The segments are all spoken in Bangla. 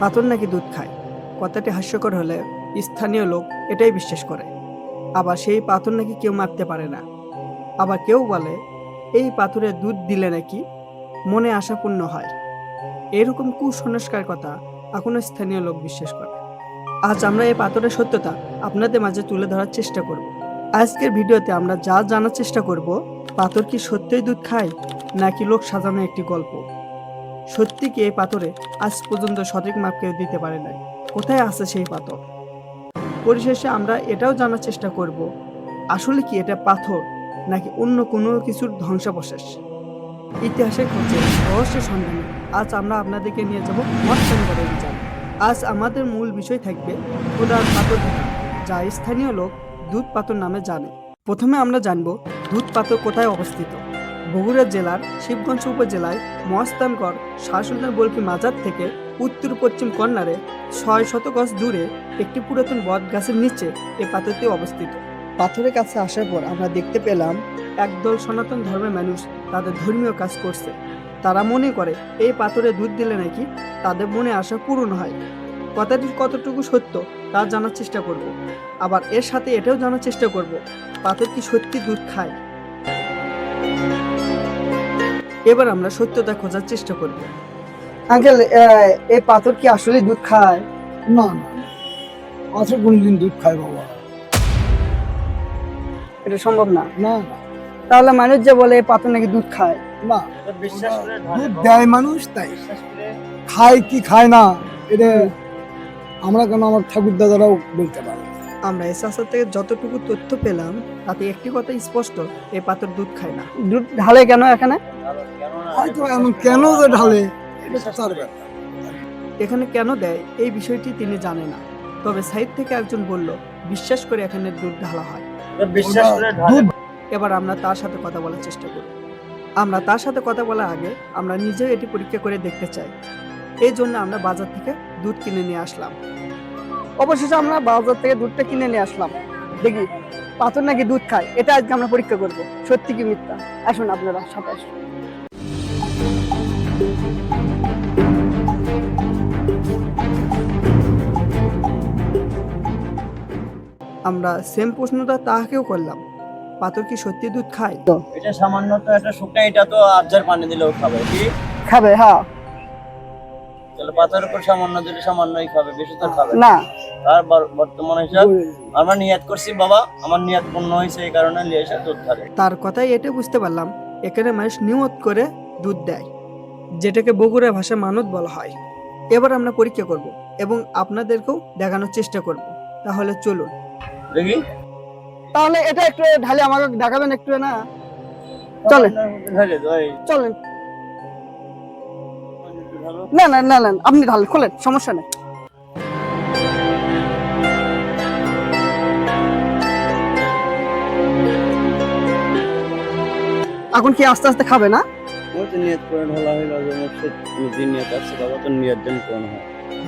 পাথর নাকি দুধ খায়? কথাটি হাস্যকর হলে স্থানীয় লোক এটাই বিশ্বাস করে। আবার সেই পাথর নাকি কেউ মারতে পারে না। আবার কেউ বলে, এই পাথরে দুধ দিলে নাকি? মনে আশা পূর্ণ হয়। এরকম কুসংস্কার কথা এখনও স্থানীয় লোক বিশ্বাস করে। আজ আমরা এই পাথরের সত্যতা আপনাদের মাঝে তুলে ধরার চেষ্টা করব। আজকের ভিডিওতে আমরা যা জানার চেষ্টা করব, পাথর কি সত্যিই দুধ খায়, নাকি লোক সাজানো একটি গল্প? সত্যি কি এই পাথরে আজ পর্যন্ত সঠিক মাপ কেউ দিতে পারে নাই? কোথায় আছে সেই পাথর? পরিশেষে আমরা এটাও জানার চেষ্টা করব, আসলে কি এটা পাথর নাকি অন্য কোনো কিছুর ধ্বংসাবশেষ? ইতিহাসের খোঁজে রহস্যের সন্ধানে আজ আমরা আপনাদেরকে নিয়ে যাব মৎস্যঙ্গরে বিচার। আজ আমাদের মূল বিষয় থাকবে খোদার পাথর যা স্থানীয় লোক দুধ পাথর নামে জানে। প্রথমে আমরা জানব দুধ পাথর কোথায় অবস্থিত। বগুড়া জেলার শিবগঞ্জ উপজেলায় মহাস্থানগড় শাহসুলতান বলকি মাজার থেকে উত্তর পশ্চিম কর্নারে ছয় শত গজ দূরে একটি পুরাতন বট গাছের নিচে এ পাথরটি অবস্থিত। পাথরের কাছে আসার পর আমরা দেখতে পেলাম একদল সনাতন ধর্মের মানুষ তাদের ধর্মীয় কাজ করছে। তারা মনে করে এই পাথরে দুধ দিলে নাকি তাদের মনে আশা পূরণ হয়। কথাটির কতটুকু সত্য তা জানার চেষ্টা করব। আবার এর সাথে এটাও জানার চেষ্টা করব, পাথর কি সত্যি দুধ খায়? এবার আমরা সত্যতা খোঁজার চেষ্টা করব। আঙ্কেল এই পাথর কি আসলে দুধ খায়? না না পাথর কোনদিন দুধ খায় বাবা। এটা সম্ভব না? না তাহলে মানুষ যে বলে এই পাথর নাকি দুধ খায়? না। বিশ্বাস করে দুধ দেয় মানুষ তাই। খায় কি খায় না এটা আমরা কেন আমার ঠাকুর দাদারাও বলতে পারে আমরা এস আসার থেকে যতটুকু তথ্য পেলাম তাতে একটি কথা স্পষ্ট এই পাথর দুধ খায় না। দুধ ঢালে কেন এখানে? হয়তো এমন কেন যে ঢালে এটা তার ব্যাপার। এখানে কেন দেয় এই বিষয়টি তিনি জানে না। তবে সাইড থেকে একজন বলল বিশ্বাস করে এখানে দুধ ঢালা হয়। বিশ্বাস করে দুধ? এবার আমরা তার সাথে কথা বলার চেষ্টা করি। আমরা তার সাথে কথা বলার আগে আমরা নিজেও এটি পরীক্ষা করে দেখতে চাই। এই জন্য আমরা বাজার থেকে দুধ কিনে নিয়ে আসলাম। অবশেষে আমরা বাজার থেকে দুধটা কিনে নিয়ে আসলাম। দেখি পাথর নাকি দুধ খায়? এটা আজকে আমরা পরীক্ষা করব। সত্যি কি মিথ্যা? আসুন আপনারা সাথে আসুন। আমরা সেম প্রশ্নটা তাহাকেও করলাম। পাথর কি সত্যি দুধ খায়? এটা সামান্য তো একটা শুকনা এটা তো আবজার পানি দিলেও খাবে কি? খাবে হ্যাঁ। তাহলে পাথরের উপর সামান্য দিলে সামান্যই খাবে বেশি তো খাবে না। আর বর- বর্তমান হিসাব আমরা নিয়াত করছি বাবা আমার নিয়াত পূর্ণ হয়েছে এই কারণে নিয়ে এসে দুধ খাবে। তার কথাই এটা বুঝতে পারলাম এখানে মানুষ নিয়ত করে দুধ দেয় যেটাকে বগুড়া ভাষায় মানত বলা হয়। এবার আমরা পরীক্ষা করব এবং আপনাদেরকেও দেখানোর চেষ্টা করব। তাহলে চলুন। দেখি। তাহলে এটা একটু ঢালে আমাকে দেখাবেন একটু না? চলেন। চলেন। না না না না আপনি ঢালেন খোলেন সমস্যা নেই। এখন কি আস্তে আস্তে খাবে না?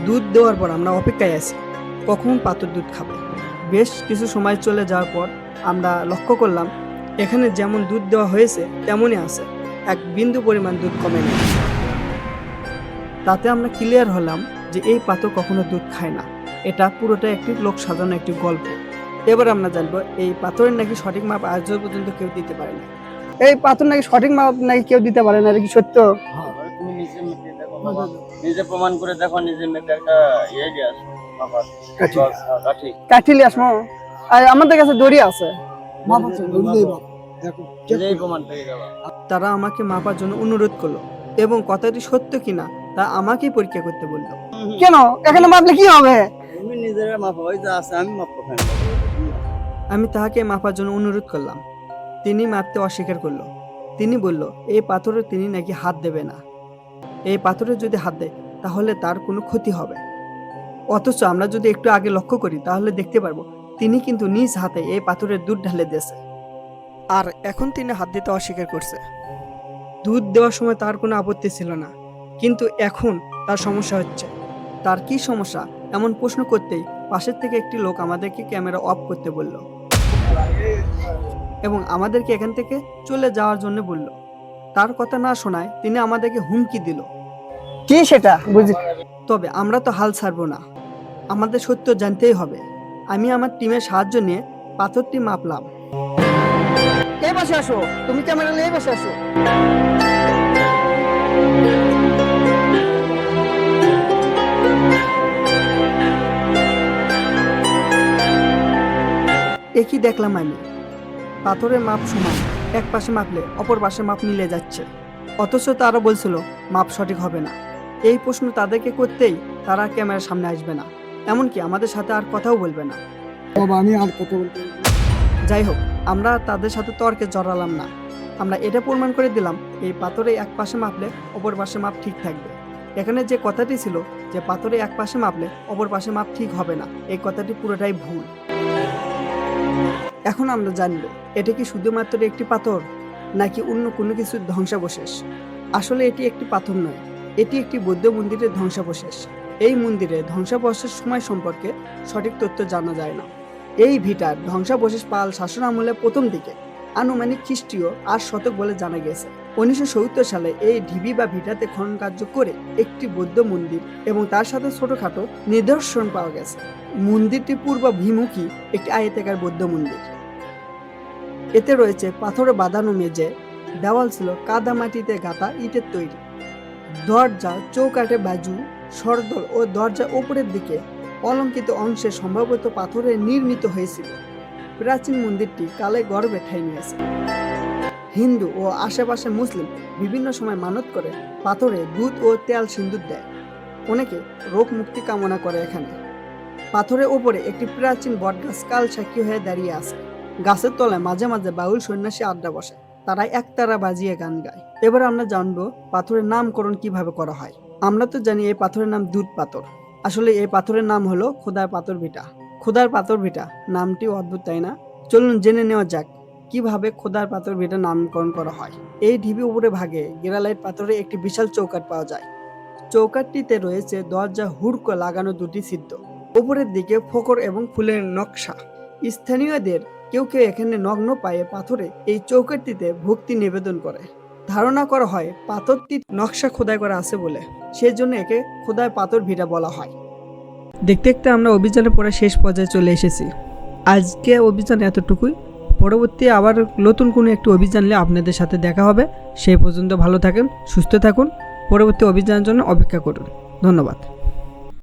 দুধ দেওয়ার পর আমরা অপেক্ষায় আছি কখন পাথর দুধ খাবে? বেশ কিছু সময় চলে যাওয়ার পর আমরা লক্ষ্য করলাম, এখানে যেমন দুধ দেওয়া হয়েছে, তেমনই আছে। এক বিন্দু পরিমাণ দুধ কমে নেই। তাতে আমরা ক্লিয়ার হলাম যে এই পাথর কখনো দুধ খায় না। এটা পুরোটা একটি লোক সাজানো একটি গল্প। এবার আমরা জানব, এই পাথরের নাকি সঠিক মাপ আজ পর্যন্ত কেউ দিতে পারে না এই পাথর নাকি সঠিক মাপ নাকি কেউ দিতে পারে না কি সত্য? বাবা নিজে প্রমাণ করে দেখো, নিজে একটা কাঠিলে আসমো আমাদের কাছে দড়ি আছে। যাবা তারা আমাকে মাপার জন্য অনুরোধ করল এবং কথাটি সত্য কিনা তা আমাকেই পরীক্ষা করতে বলল। কেন? এখানে মাপলে কি হবে? তুমি নিজেরা মাপো ওই যা আছে আমি আমি তাহাকে মাপার জন্য অনুরোধ করলাম। তিনি মাপতে অস্বীকার করল। তিনি বলল এই পাথরে তিনি নাকি হাত দেবে না। এই পাথরে যদি হাত দেয় তাহলে তার কোনো ক্ষতি হবে অথচ আমরা যদি একটু আগে লক্ষ্য করি তাহলে দেখতে পারব তিনি কিন্তু নিজ হাতে এই পাথরের দুধ ঢালে দিয়েছে। আর এখন তিনি হাত দিতে অস্বীকার করছে। দুধ দেওয়ার সময় তার কোনো আপত্তি ছিল না কিন্তু এখন তার সমস্যা হচ্ছে। তার কি সমস্যা? এমন প্রশ্ন করতেই পাশের থেকে একটি লোক আমাদেরকে ক্যামেরা অফ করতে বলল এবং আমাদেরকে এখান থেকে চলে যাওয়ার জন্য বলল। তার কথা না শোনায় তিনি আমাদেরকে হুমকি দিল। কি সেটা? বুঝি তবে আমরা তো হাল ছাড়বো না। আমাদের সত্য জানতেই হবে। আমি আমার টিমের সাহায্য নিয়ে পাথরটি মাপলাম। এই পাশে আসো। তুমি ক্যামেরা নিয়ে পাশে আসো। একই দেখলাম আমি। পাথরের মাপ সমান। এক পাশে মাপলে অপর পাশে মাপ মিলে যাচ্ছে। অথচ তারা বলছিল, মাপ সঠিক হবে না। এই প্রশ্ন তাদেরকে করতেই তারা ক্যামেরার সামনে আসবে না। এমনকি আমাদের সাথে আর কথাও বলবে না। আমি আর কত বলতে যাই হোক আমরা তাদের সাথে তর্কে জড়ালাম না। আমরা এটা প্রমাণ করে দিলাম এই পাথরে এক পাশে মাপলে অপর পাশে মাপ ঠিক থাকবে। এখানে যে কথাটি ছিল যে পাথরে এক পাশে মাপলে অপর পাশে মাপ ঠিক হবে না এই কথাটি পুরোটাই ভুল। এখন আমরা জানব এটা কি শুধুমাত্র একটি পাথর নাকি অন্য কোনো কিছুর ধ্বংসাবশেষ? আসলে এটি একটি পাথর নয়। এটি একটি বৌদ্ধ মন্দিরের ধ্বংসাবশেষ। এই মন্দিরে ধ্বংসাবশেষ সময় সম্পর্কে সঠিক তথ্য জানা যায় না। এই ভিটার ধ্বংসাবশেষ পাল শাসন আমলে প্রথম দিকে আনুমানিক খ্রিস্টীয় আট শতক বলে জানা গেছে উনিশশো সত্তর সালে এই ঢিবি বা ভিটাতে খনন কার্য করে একটি বৌদ্ধ মন্দির এবং তার সাথে ছোটখাটো নিদর্শন পাওয়া গেছে। মন্দিরটি পূর্বাভিমুখী একটি আয়তাকার বৌদ্ধ মন্দির। এতে রয়েছে পাথরে বাঁধানো মেঝে, দেওয়াল ছিল কাদা মাটিতে গাঁথা ইটের তৈরি। দরজা, চৌকাঠে বাজু সরদল ও দরজা উপরের দিকে অলঙ্কিত অংশে সম্ভবত পাথরে নির্মিত হয়েছিল। প্রাচীন মন্দিরটি কালে গর্বে ঠাঁই নিয়েছে। হিন্দু ও আশেপাশে মুসলিম বিভিন্ন সময় মানত করে পাথরে দুধ ও তেল সিন্দুর দেয়। অনেকে রোগ মুক্তি কামনা করে এখানে। পাথরের ওপরে একটি প্রাচীন বটগাছ কাল সাক্ষী হয়ে দাঁড়িয়ে আছে। গাছের তলায় মাঝে মাঝে বাউল সন্ন্যাসী আড্ডা বসে। তারা একতারা বাজিয়ে গান গায়। এবার আমরা জানব পাথরের নামকরণ কীভাবে করা হয়। আমরা তো জানি এই পাথরের নাম দুধ পাথর। আসলে এই পাথরের নাম হলো খোদার পাথর ভিটা। খোদার পাথর ভিটা নামটি অদ্ভুত, তাই না? চলুন জেনে নেওয়া যাক কীভাবে খোদার পাথর ভিটা নামকরণ করা হয়। এই ঢিবি উপরে ভাগে গেরালাইট পাথরে একটি বিশাল চৌকাট পাওয়া যায়। চৌকাটটিতে রয়েছে দরজা, হুড়কো লাগানো দুটি সিদ্ধ উপরের দিকে ফকর এবং ফুলের নকশা। স্থানীয়দের কেউ কেউ এখানে নগ্ন পায়ে পাথরে এই চৌকাটটিতে ভক্তি নিবেদন করে। ধারণা করা হয়, পাথরটি নকশা খোদাই করা আছে বলে। সেই জন্য একে খোদাই পাথর ভিটা বলা হয়। দেখতে দেখতে আমরা অভিযানের পরে শেষ পর্যায়ে চলে এসেছি। আজকে অভিযান এতটুকুই। পরবর্তী আবার নতুন কোনো একটি অভিযান নিয়ে আপনাদের সাথে দেখা হবে। সেই পর্যন্ত ভালো থাকেন, সুস্থ থাকুন। পরবর্তী অভিযানের জন্য অপেক্ষা করুন। ধন্যবাদ।